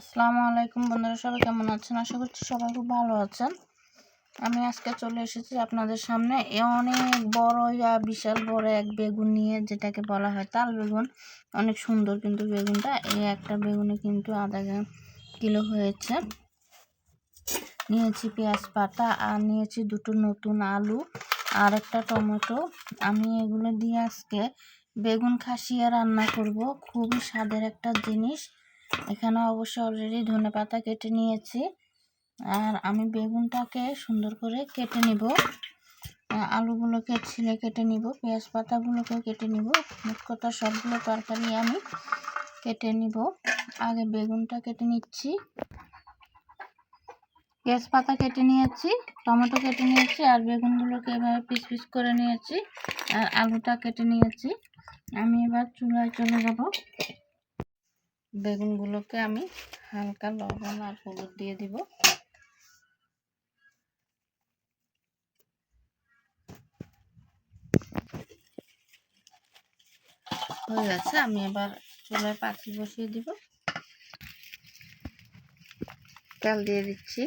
আসসালামু আলাইকুম বন্ধুরা, সবাই কেমন আছেন? আশা করছি সবাই খুব ভালো আছেন। আমি আজকে চলে এসেছি আপনাদের সামনে। এ অনেক বড় ইয়া, বিশাল বড় এক বেগুন নিয়ে, যেটাকে বলা হয় তাল বেগুন। অনেক সুন্দর কিন্তু বেগুনটা। এই একটা বেগুনে কিন্তু আধা কিলো হয়েছে। নিয়েছি পেঁয়াজ পাতা আর নিয়েছি দুটো নতুন আলু আর একটা টমেটো। আমি এগুলো দিয়ে আজকে বেগুন খাসিয়ে রান্না করব। খুবই স্বাদের একটা জিনিস। এখানে অবশ্য অলরেডি ধনে পাতা কেটে নিয়েছি। আর আমি বেগুনটাকে সুন্দর করে কেটে নিব। আলুগুলোকে ছিলে কেটে নিব, পেঁয়াজ পাতাগুলোকে কেটে নিব, মোট কথা সবগুলো তরকারি আমি কেটে নিব। আগে বেগুনটা কেটে নিচ্ছি। পেঁয়াজ পাতা কেটে নিয়েছি, টমেটো কেটে নিয়েছি, আর বেগুনগুলোকে এভাবে পিস পিস করে নিয়েছি। আর আলুটা কেটে নিয়েছি। আমি এবার চুলায় চলে যাব। বেগুনগুলোকে আমি হালকা লবণ আর হলুদ দিয়ে দিব। হয়ে গেছে, আমি এবার চুলায় পাখি বসিয়ে দিব। তেল দিয়ে দিচ্ছি।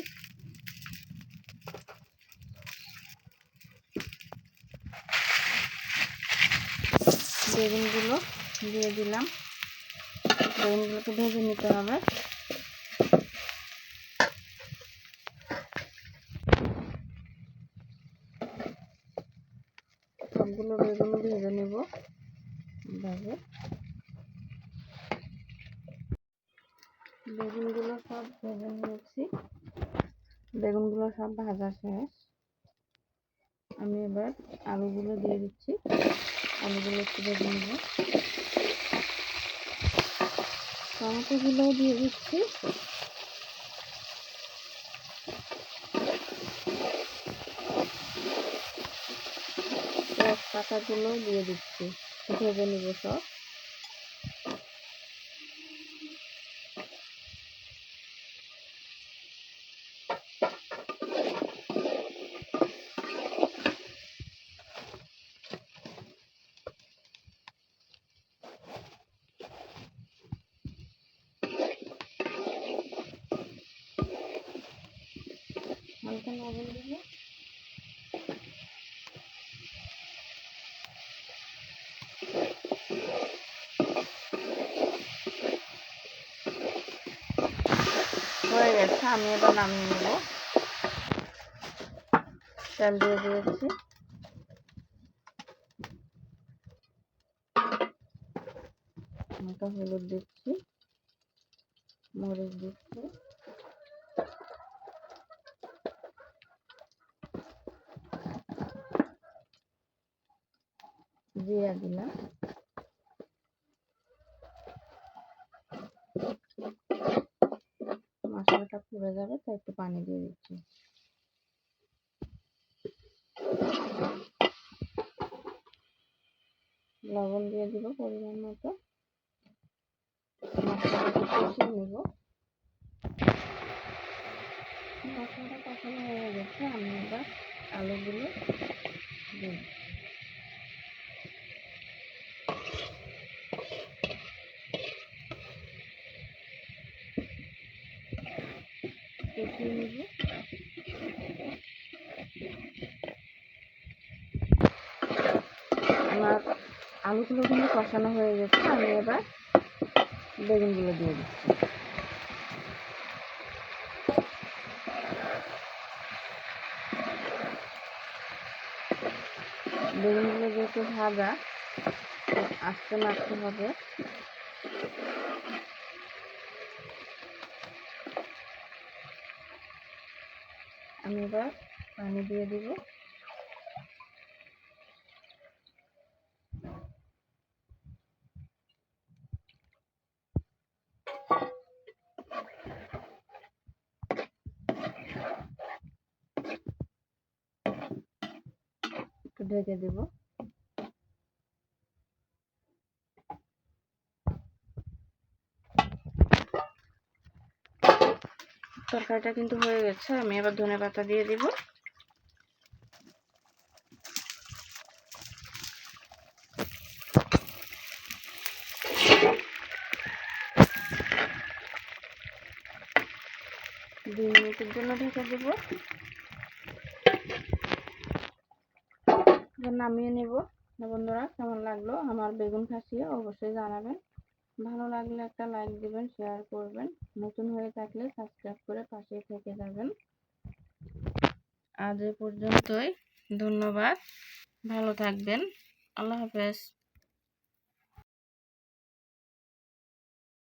বেগুনগুলো দিয়ে দিলাম। বেগুনগুলোকে ভেজে নিতে হবে। সবগুলো বেগুন ভেজে নেব। ভাবে বেগুনগুলো সব ভেজে নিয়েছি। বেগুনগুলো সব ভাজা শেষ। আমি এবার আলুগুলো দিয়ে দিচ্ছি। আলুগুলো একটু ভেজে নেব। টমেটোগুলোও দিয়ে দিচ্ছি। পাতাগুলোও দিয়ে দিচ্ছি। ভেজে নিব সব। হালকা লবণ দেবো হয়ে গেছে, আমি এবার নামিয়ে নেব। তেল দিয়ে দিয়েছি। হালকা হলুদ দিচ্ছি, মরিচ দিচ্ছি। জিরা দিলাম মশলাটা পুড়ে যাবে, তাই একটু পানি দিয়ে দিচ্ছি। লবণ দিয়ে দিব পরিমাণ মতো। মশলাটা কষিয়ে নেব। মশলাটা হয়ে গেছে। আমি এবার আলুগুলো দিই আমার আলুগুলো কিন্তু কষানো হয়ে গেছে, আমি এবার বেগুনগুলো দিয়ে দিচ্ছি। বেগুনগুলো যেহেতু ভাজা আস্তে মারতে হবে। আমি এবার পানি দিয়ে দিব। ঢেকে দেবো। তরকারিটা কিন্তু হয়ে গেছে, আমি এবার ধনে পাতা দিয়ে দিব। দুই মিনিটের জন্য ঢেকে দেবো। নামিয়ে নেব। বন্ধুরা, কেমন লাগল? আমার বেগুন খাসিয়ে অবশ্যই জানাবেন। ভালো লাগলে একটা লাইক দিবেন শেয়ার করবেন। নতুন হয়ে থাকলে সাবস্ক্রাইব করে পাশে থেকে যাবেন। আজ এ পর্যন্তই। ধন্যবাদ। ভালো থাকবেন। আল্লাহ হাফেজ।